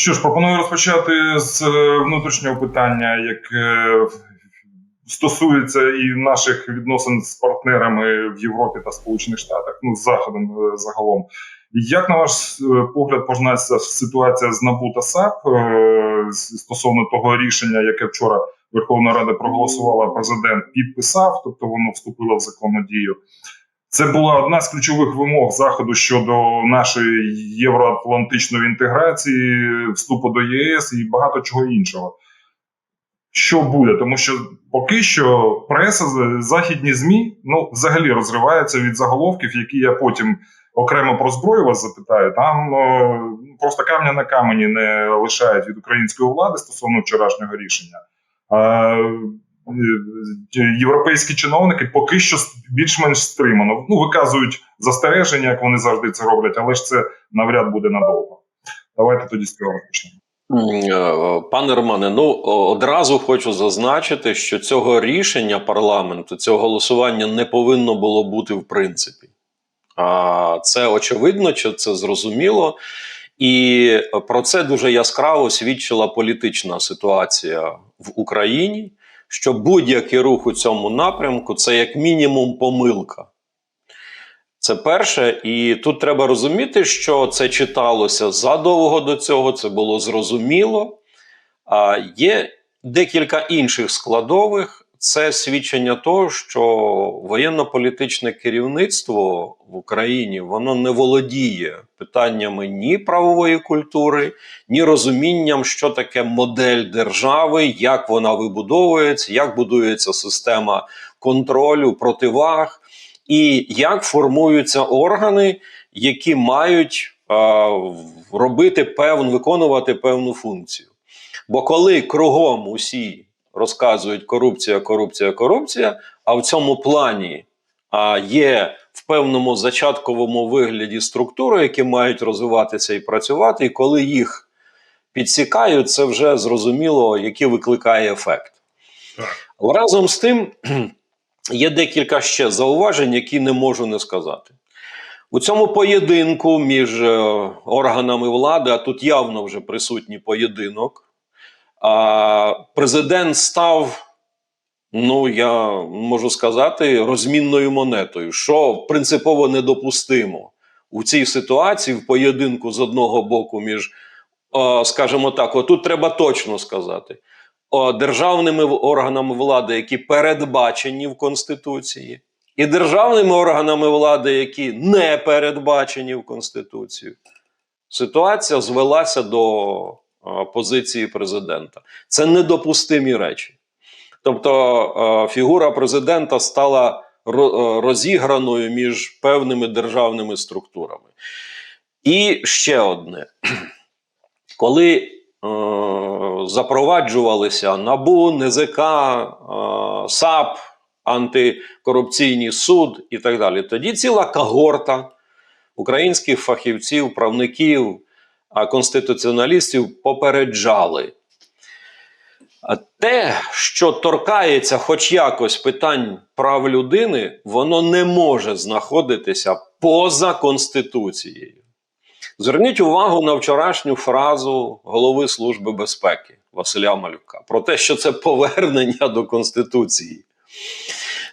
Що ж, пропоную розпочати з е, внутрішнього питання, яке стосується і наших відносин з партнерами в Європі та Сполучених Штатах, ну з Заходом е, загалом. Як на ваш е, погляд починається ситуація з НАБУ та САП стосовно того рішення, яке вчора Верховна Рада проголосувала, президент підписав, тобто воно вступило в законну дію. Це була одна з ключових вимог заходу щодо нашої євроатлантичної інтеграції, вступу до ЄС і багато чого іншого. Що буде? Тому що поки що преса, західні ЗМІ ну, взагалі розриваються від заголовків, які я потім окремо про зброю вас запитаю. Там е, просто камня на камені не лишають від української влади стосовно вчорашнього рішення. Е, європейські чиновники поки що більш-менш стримано ну, виказують застереження, як вони завжди це роблять, але ж це навряд буде надовго. Давайте тоді з цього почнемо. Е, Пане Романе, ну одразу хочу зазначити, що цього рішення парламенту, цього голосування не повинно було бути в принципі. А це очевидно, чи це зрозуміло. І про це дуже яскраво свідчила політична ситуація в Україні, що будь-який рух у цьому напрямку це як мінімум помилка. Це перше, і тут треба розуміти, що це читалося задовго до цього, це було зрозуміло. А є декілька інших складових. Це свідчення того, що воєнно-політичне керівництво в Україні воно не володіє питаннями ні правової культури, ні розумінням, що таке модель держави, як вона вибудовується, як будується система контролю, противаг і як формуються органи, які мають е, робити певну, виконувати певну функцію. Бо коли кругом усі розказують корупція, корупція, корупція, а в цьому плані а, є в певному зачатковому вигляді структури, які мають розвиватися і працювати, і коли їх підсікають, це вже зрозуміло, який викликає ефект. Разом з тим є декілька ще зауважень, які не можу не сказати. У цьому поєдинку між е, органами влади, а тут явно вже присутній поєдинок, а, президент став, ну я можу сказати, розмінною монетою, що принципово недопустимо у цій ситуації в поєдинку з одного боку між, скажімо так, отут треба точно сказати. Державними органами влади, які передбачені в Конституції, і державними органами влади, які не передбачені в Конституцію, ситуація звелася до позиції президента. Це недопустимі речі. Тобто фігура президента стала розіграною між певними державними структурами. І ще одне. Коли е, запроваджувалися НАБУ, НЗК, е, САП, антикорупційний суд і так далі, тоді ціла когорта українських фахівців, правників, а конституціоналістів попереджали. Те, що торкається хоч якось питань прав людини, воно не може знаходитися поза Конституцією. Зверніть увагу на вчорашню фразу голови Служби безпеки Василя Малюка про те, що це повернення до Конституції.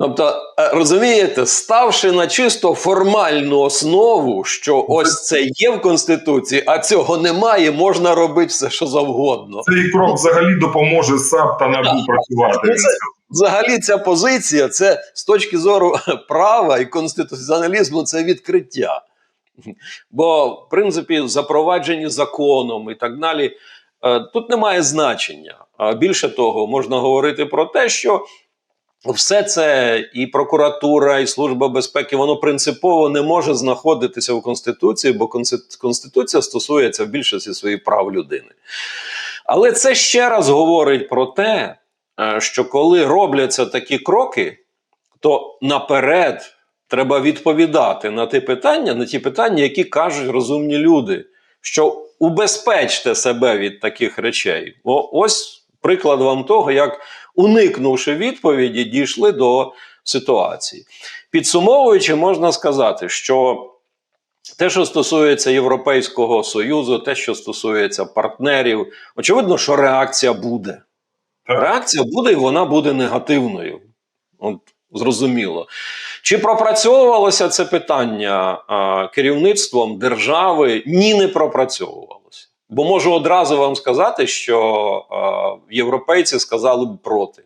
Тобто, е, розумієте, ставши на чисто формальну основу, що ось це є в Конституції, а цього немає, можна робити все, що завгодно. Цей крок взагалі допоможе САП та НАБУ працювати. Ну, це- Взагалі, ця позиція це з точки зору права і конституціоналізму це відкриття. Бо, в принципі, запроваджені законом і так далі, е, тут немає значення. Більше того, можна говорити про те, що все це і прокуратура, і служба безпеки, воно принципово не може знаходитися у Конституції, бо Конституція стосується в більшості своїх прав людини. Але це ще раз говорить про те, е, що коли робляться такі кроки, то наперед треба відповідати на ті питання, на ті питання, які кажуть розумні люди, що убезпечте себе від таких речей. О, ось приклад вам того, як уникнувши відповіді, дійшли до ситуації. Підсумовуючи, можна сказати, що те, що стосується Європейського Союзу, те, що стосується партнерів, очевидно, що реакція буде. Реакція буде і вона буде негативною. От, зрозуміло. Чи пропрацьовувалося це питання а, керівництвом держави? Ні, не пропрацьовувалося. Бо можу одразу вам сказати, що а, європейці сказали б проти.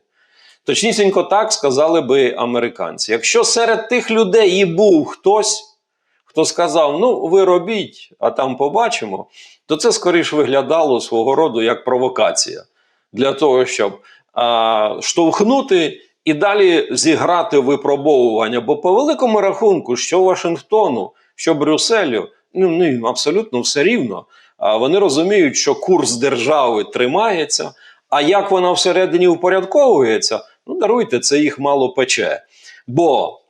Точнісінько так сказали би американці. Якщо серед тих людей і був хтось, хто сказав: ну, ви робіть, а там побачимо, то це скоріш виглядало свого роду як провокація для того, щоб а, штовхнути і далі зіграти випробовування. Бо по великому рахунку, що Вашингтону, що Брюсселю, ну, ну абсолютно все рівно. Вони розуміють, що курс держави тримається. А як вона всередині упорядковується, ну даруйте, це їх мало пече. Бо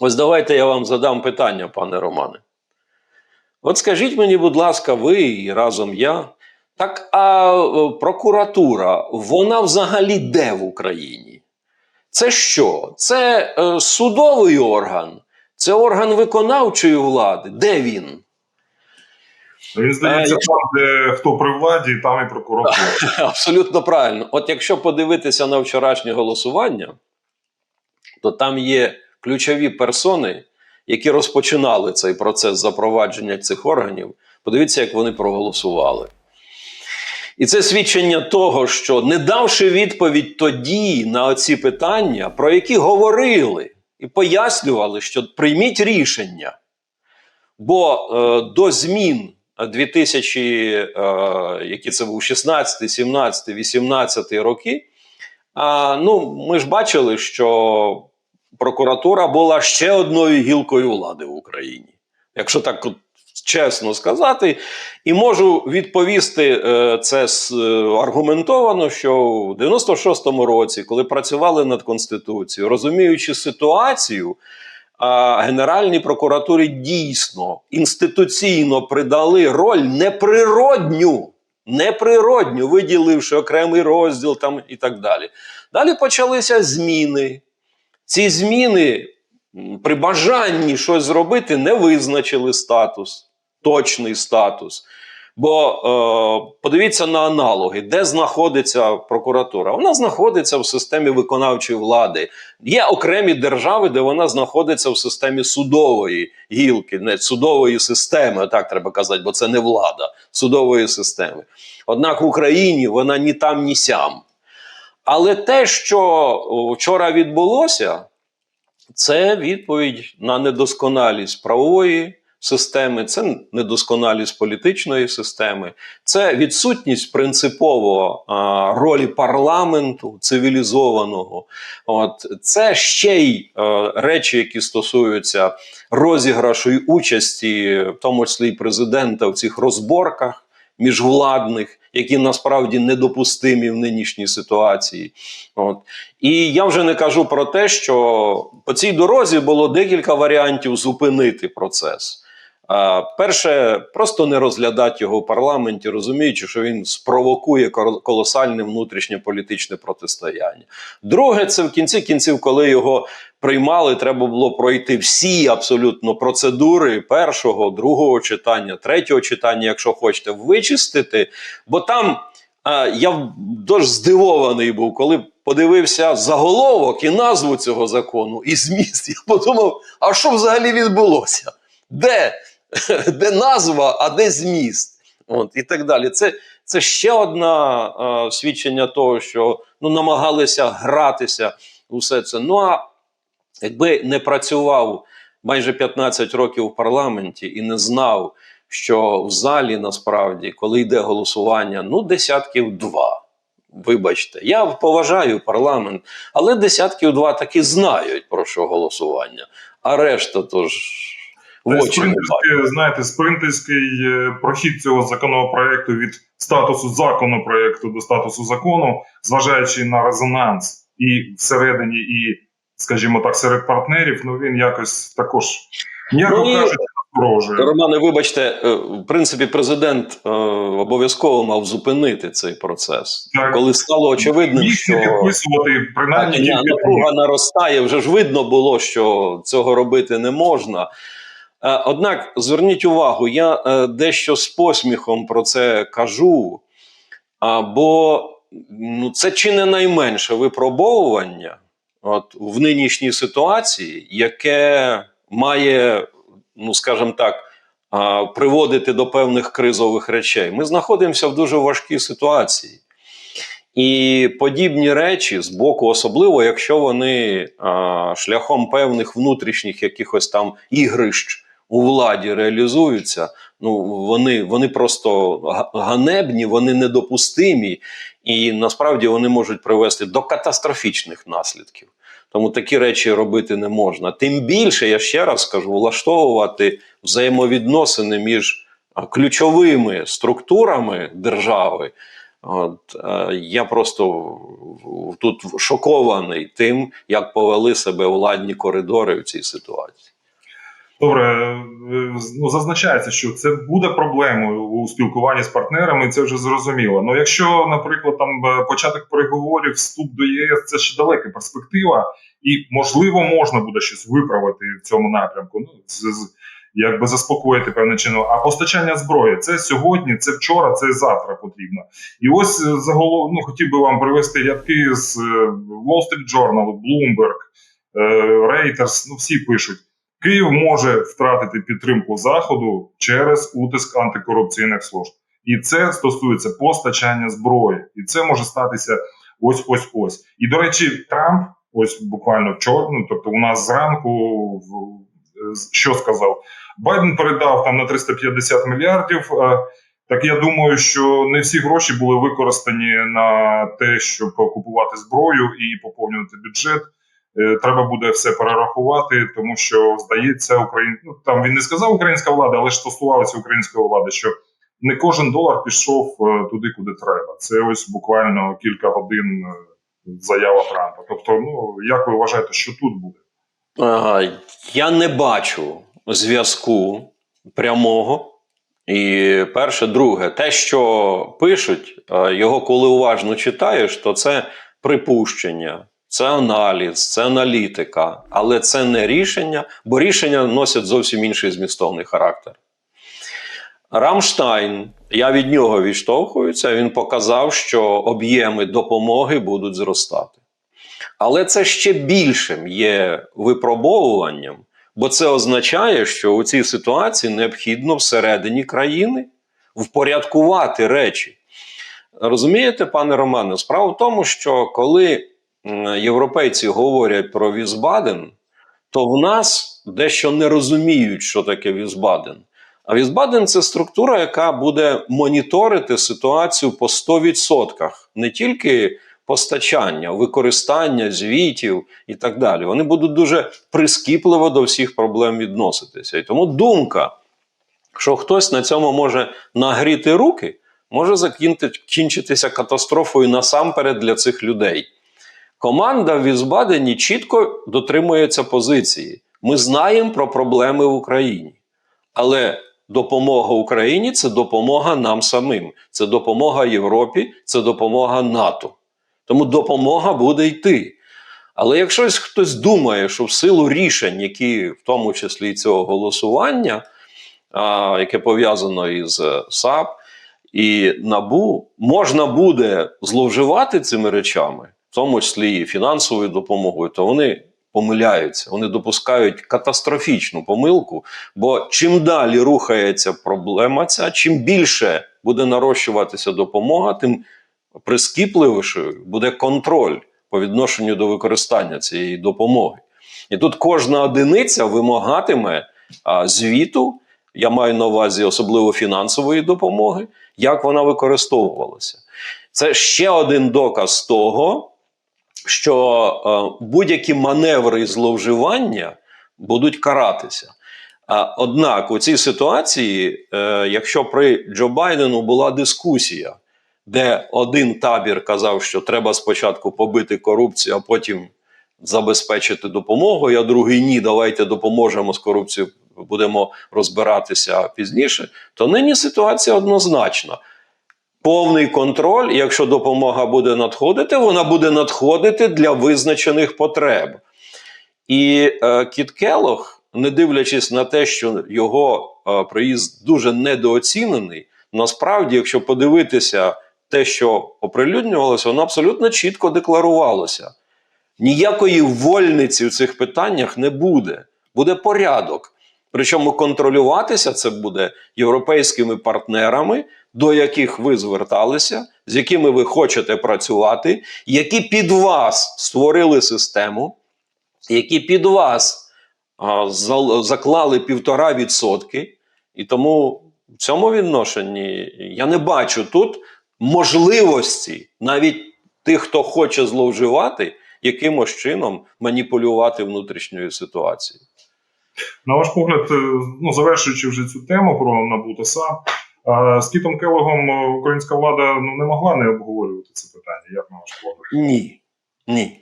ось давайте я вам задам питання, пане Романе. От скажіть мені, будь ласка, ви і разом я. Так, а е, прокуратура, вона взагалі де в Україні? Це що? Це е, судовий орган, це орган виконавчої влади. Де він? Він здається, Е, там, де хто при владі, там і прокуратура. Абсолютно правильно. От якщо подивитися на вчорашнє голосування, то там є ключові персони, які розпочинали цей процес запровадження цих органів. Подивіться, як вони проголосували. І це свідчення того, що не давши відповідь тоді на ці питання, про які говорили і пояснювали, що прийміть рішення. Бо е, до змін 2000, е, які це був 16, 17, 18 роки, ну, ми ж бачили, що прокуратура була ще одною гілкою влади в Україні. Якщо так чесно сказати, і можу відповісти е, це е, аргументовано, що в 96-му році, коли працювали над Конституцією, розуміючи ситуацію, Генеральній прокуратурі дійсно інституційно придали роль неприродню, неприродню, виділивши окремий розділ там і так далі. Далі почалися зміни. Ці зміни при бажанні щось зробити не визначили статус, точний статус. Бо е, подивіться на аналоги, де знаходиться прокуратура. Вона знаходиться в системі виконавчої влади. Є окремі держави, де вона знаходиться в системі судової гілки, не судової системи, так треба казати, бо це не влада судової системи. Однак в Україні вона ні там, ні сям. Але те, що вчора відбулося, це відповідь на недосконалість правової системи, це недосконалість політичної системи, це відсутність принципово а, ролі парламенту цивілізованого. От це ще й е, речі, які стосуються розіграшу і участі, в тому числі і президента в цих розборках міжвладних, які насправді недопустимі в нинішній ситуації. От. І я вже не кажу про те, що по цій дорозі було декілька варіантів зупинити процес. Перше, просто не розглядати його в парламенті, розуміючи, що він спровокує колосальне внутрішнє політичне протистояння. Друге, це в кінці кінців, коли його приймали, треба було пройти всі абсолютно процедури першого, другого читання, третього читання, якщо хочете, вичистити. Бо там а, я дуже здивований був, коли подивився заголовок і назву цього закону, і зміст. Я подумав, а що взагалі відбулося? Де? Де назва, а де зміст? От, і так далі. Це, це ще одне свідчення того, що ну, намагалися гратися у все це. Ну а якби не працював майже 15 років в парламенті і не знав, що в залі насправді, коли йде голосування, ну десятків два. Вибачте, я поважаю парламент, але десятків два таки знають про що голосування, а решта то ж Спринтерський, знаєте, спринтерський е, прохід цього законопроекту від статусу законопроекту до статусу закону, зважаючи на резонанс і всередині, і, скажімо так, серед партнерів, ну він якось також, м'яко Ну, кажучи, насторожує. Романе, вибачте, е, в принципі, президент е, обов'язково мав зупинити цей процес, Так. коли стало очевидним, Їх що не підписувати, принаймні напруга наростає. Вже ж видно було, що цього робити не можна. Е, Однак зверніть увагу, я е, дещо з посміхом про це кажу, бо ну, це чи не найменше випробовування от, в нинішній ситуації, яке має, ну скажімо так, приводити до певних кризових речей. Ми знаходимося в дуже важкій ситуації. І подібні речі з боку, особливо якщо вони а, шляхом певних внутрішніх якихось там ігрищ у владі реалізуються, ну вони, вони просто ганебні, вони недопустимі, і насправді вони можуть привести до катастрофічних наслідків. Тому такі речі робити не можна. Тим більше, я ще раз скажу, влаштовувати взаємовідносини між ключовими структурами держави. От, е, я просто тут шокований тим, як повели себе владні коридори в цій ситуації. Добре, е, ну зазначається, що це буде проблемою у спілкуванні з партнерами, це вже зрозуміло. Ну якщо, наприклад, там е, початок переговорів, вступ до ЄС, це ще далека перспектива, і можливо можна буде щось виправити в цьому напрямку. Ну з, якби заспокоїти певним чином. А постачання зброї це сьогодні, це вчора, це завтра потрібно. І ось е, загалом ну, хотів би вам привести рядки з Wall Street Journal, Bloomberg, Reuters, ну всі пишуть. Київ може втратити підтримку заходу через утиск антикорупційних служб, і це стосується постачання зброї, і це може статися ось ось ось. І до речі, Трамп, ось буквально вчора, ну тобто у нас зранку що сказав Байден передав там на 350 мільярдів. е, Так я думаю, що не всі гроші були використані на те, щоб купувати зброю і поповнювати бюджет. Е, Треба буде все перерахувати, тому що здається, Україн... ну, там він не сказав українська влада, але ж стосувалося української влади, що не кожен долар пішов е, туди, куди треба. Це ось буквально кілька годин е, заява Трампа. Тобто, ну як ви вважаєте, що тут буде? Ага, я не бачу зв'язку прямого. І перше, друге, те, що пишуть, його коли уважно читаєш, то це припущення, це аналіз, це аналітика, але це не рішення, бо рішення носять зовсім інший змістовний характер. Рамштайн, я від нього відштовхуюся, він показав, що об'єми допомоги будуть зростати. Але це ще більшим є випробовуванням, бо це означає, що у цій ситуації необхідно всередині країни впорядкувати речі. Розумієте, пане Романе, справа в тому, що коли європейці говорять про Візбаден, то в нас дещо не розуміють, що таке Візбаден. А Візбаден це структура, яка буде моніторити ситуацію по 100%, не тільки постачання, використання звітів і так далі. Вони будуть дуже прискіпливо до всіх проблем відноситися. І тому думка, що хтось на цьому може нагріти руки, може закінчитися катастрофою насамперед для цих людей. Команда в Візбадені чітко дотримується позиції. Ми знаємо про проблеми в Україні. Але допомога Україні це допомога нам самим, це допомога Європі, це допомога НАТО. Тому допомога буде йти. Але якщо хтось думає, що в силу рішень, які в тому числі і цього голосування, а, яке пов'язано із е, САП і НАБУ, можна буде зловживати цими речами, в тому числі і фінансовою допомогою, то вони помиляються, вони допускають катастрофічну помилку. Бо чим далі рухається проблема ця, чим більше буде нарощуватися допомога, тим прискіпливішою буде контроль по відношенню до використання цієї допомоги. І тут кожна одиниця вимагатиме а, звіту, я маю на увазі особливо фінансової допомоги, як вона використовувалася. Це ще один доказ того, що е, будь-які маневри і зловживання будуть каратися. Однак у цій ситуації, е, якщо при Джо Байдену була дискусія, де один табір казав, що треба спочатку побити корупцію, а потім забезпечити допомогу, а другий ні, давайте допоможемо з корупцією, будемо розбиратися пізніше, то нині ситуація однозначна. Повний контроль, якщо допомога буде надходити, вона буде надходити для визначених потреб. І е, Кіт Келох не дивлячись на те, що його е, приїзд дуже недооцінений, насправді, якщо подивитися те, що оприлюднювалося, воно абсолютно чітко декларувалося. Ніякої вольниці в цих питаннях не буде. Буде порядок. Причому контролюватися це буде європейськими партнерами, до яких ви зверталися, з якими ви хочете працювати, які під вас створили систему, які під вас а, заклали півтора відсотки. І тому в цьому відношенні я не бачу тут можливості навіть тих, хто хоче зловживати, якимось чином маніпулювати внутрішньою ситуацією. На ваш погляд, е, ну завершуючи вже цю тему про НАБУ та Е, з Кітом Келогом е, українська влада ну не могла не обговорювати це питання. Як на ваш погляд? Ні. Ні.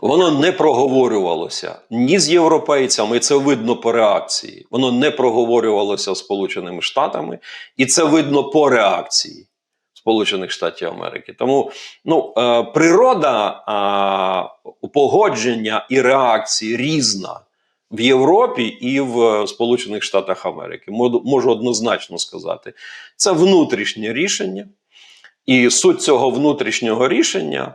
Воно не проговорювалося ні з європейцями, і це видно по реакції. Воно не проговорювалося з Сполученими Штатами, і це видно по реакції Сполучених Штатів Америки. Тому ну, е, природа погодження і реакції різна в Європі і в Сполучених Штатах Америки. Можу- однозначно сказати. Це внутрішнє рішення, і суть цього внутрішнього рішення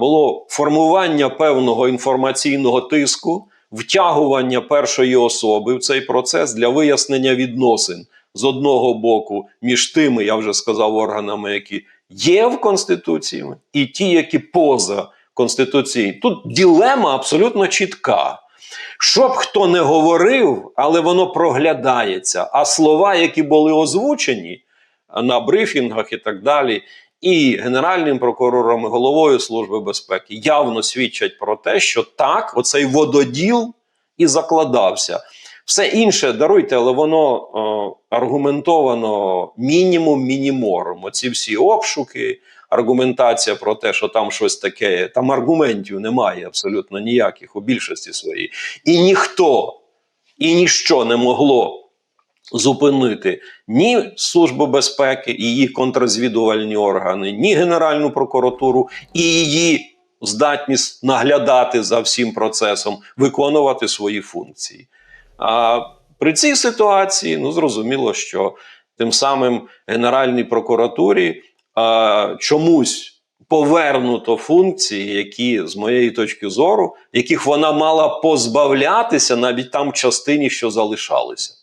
було формування певного інформаційного тиску, втягування першої особи в цей процес для вияснення відносин з одного боку між тими, я вже сказав, органами, які є в Конституції, і ті, які поза Конституцією. Тут ділема абсолютно чітка. Що б хто не говорив, але воно проглядається. А слова, які були озвучені на брифінгах і так далі, і Генеральним прокурором, і головою Служби безпеки явно свідчать про те, що так, оцей вододіл і закладався. Все інше даруйте, але воно е, аргументовано мінімум мінімором. Оці всі обшуки, аргументація про те, що там щось таке, там аргументів немає абсолютно ніяких у більшості своїй. І ніхто і ніщо не могло зупинити ні Службу безпеки її контррозвідувальні органи, ні Генеральну прокуратуру і її здатність наглядати за всім процесом, виконувати свої функції. А при цій ситуації ну зрозуміло, що тим самим Генеральній прокуратурі а, чомусь повернуто функції, які, з моєї точки зору, яких вона мала позбавлятися навіть там частині, що залишалися.